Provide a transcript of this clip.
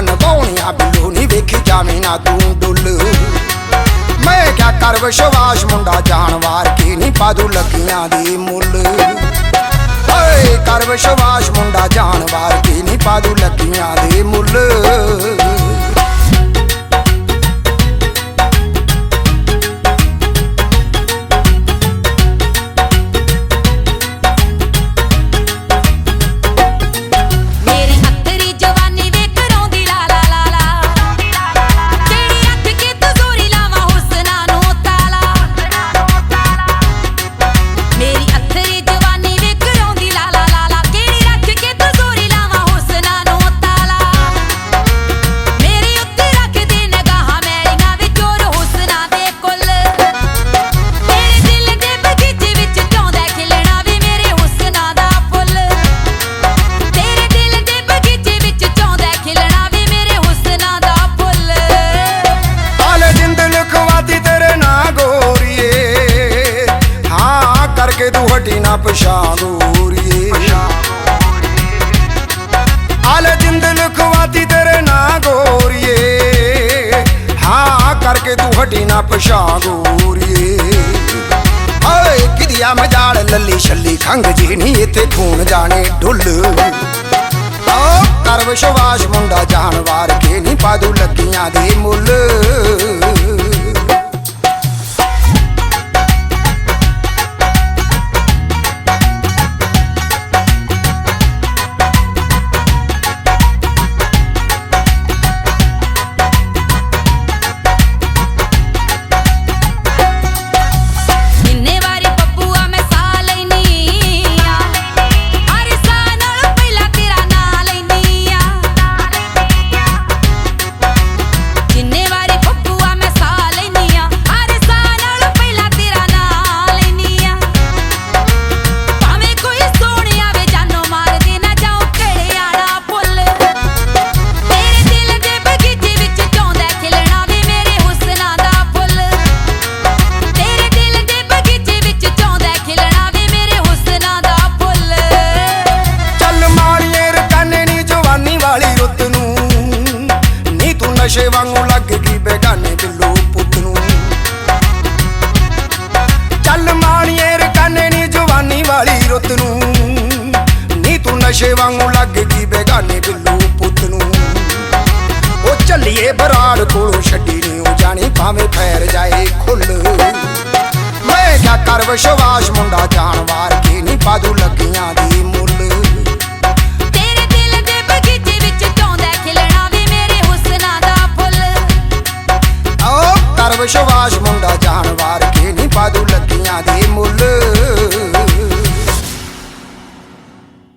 ਨਾ ਨਵਾਉਣੀਆਂ ਬਿੱਲੂ ਨਹੀਂ ਵੇਖੀ ਜਾਵੇਂ ਨਾ ਤੂੰ ਡੁੱਲ। ਮੈਂ ਕਿਆ ਕਰ ਵਿਸ਼ਵਾਸ, ਮੁੰਡਾ ਜਾਨਵਾਰ ਕੀ ਨੀ ਪਾਦੂ ਲੱਗੀਆਂ ਦੀ ਮੁੱਲ। ਓਏ, ਕਰ ਵਿਸ਼ਵਾਸ, ਮੁੰਡਾ ਜਾਨਵਾਰ ਕੀ ਨੀ ਪਾਦੂ ਲੱਗੀਆਂ ਦੀ ਮੁੱਲ। ਹਟੀ ਨਾ ਗੋਰੀਏ ਜਿੰਦ ਲਿਖਵਾਤੀ ਤੇਰੇ ਨਾਂ ਗੋਰੀਏ। ਹਾਂ, ਕਰਕੇ ਤੂੰ ਹਟੀ ਨਾ ਪਛਾਣ ਗੋਰੀਏ ਓਏ ਕਿਦਿਆ ਮਜਾਲ ਲੱਲੀ ਛੱਲੀ ਖੰਗ ਜੀ ਨਹੀਂ ਇੱਥੇ ਖੂਨ ਜਾਣੇ ਡੁੱਲ। ਓ ਕਰ ਵਿਸ਼ਵਾਸ ਮੁੰਡਾ ਜਾਨਵਾਰ ਨਸ਼ੇ ਵਾਂਗੂ ਲੱਗ ਗਈ ਬੇਗਾਨੇ ਬਿੱਲੂ ਪੁੱਤ ਨੂੰ। ਚੱਲ ਮਾਰੀਏ ਰਕਾਨੇ ਨੀ ਜਵਾਨੀ ਵਾਲੀ ਰੁੱਤ ਨੂੰ। ਨੀ ਤੂੰ ਨਸ਼ੇ ਵਾਂਗੂ ਲੱਗ ਗਈ ਬੇਗਾਨੇ ਬਿੱਲੂ ਪੁੱਤ ਨੂੰ। ਉਹ ਚੱਲੀਏ ਬਰਾੜ ਕੋਲੋਂ ਛੱਡੀ ਨੀ ਉਹ ਜਾਣੀ ਭਾਵੇਂ ਫੈਰ ਜਾਏ ਖੁੱਲ। ਮੈਂ ਕਿਆ ਕਰ ਵਿਸ਼ਵਾਸ ਮੁੰਡਾ ਜਾਨਵਾਰ ਕੀ ਨਹੀਂ ਪਾਦੂ ਲੱਗੀਆਂ ਵਿਸ਼ਵਾਸ ਮੁੰਡਾ ਜਾਨਵਾਰ ਕੇ ਨਹੀਂ ਪਾਦੂ ਲੱਗੀਆਂ ਦੇ ਮੁੱਲ।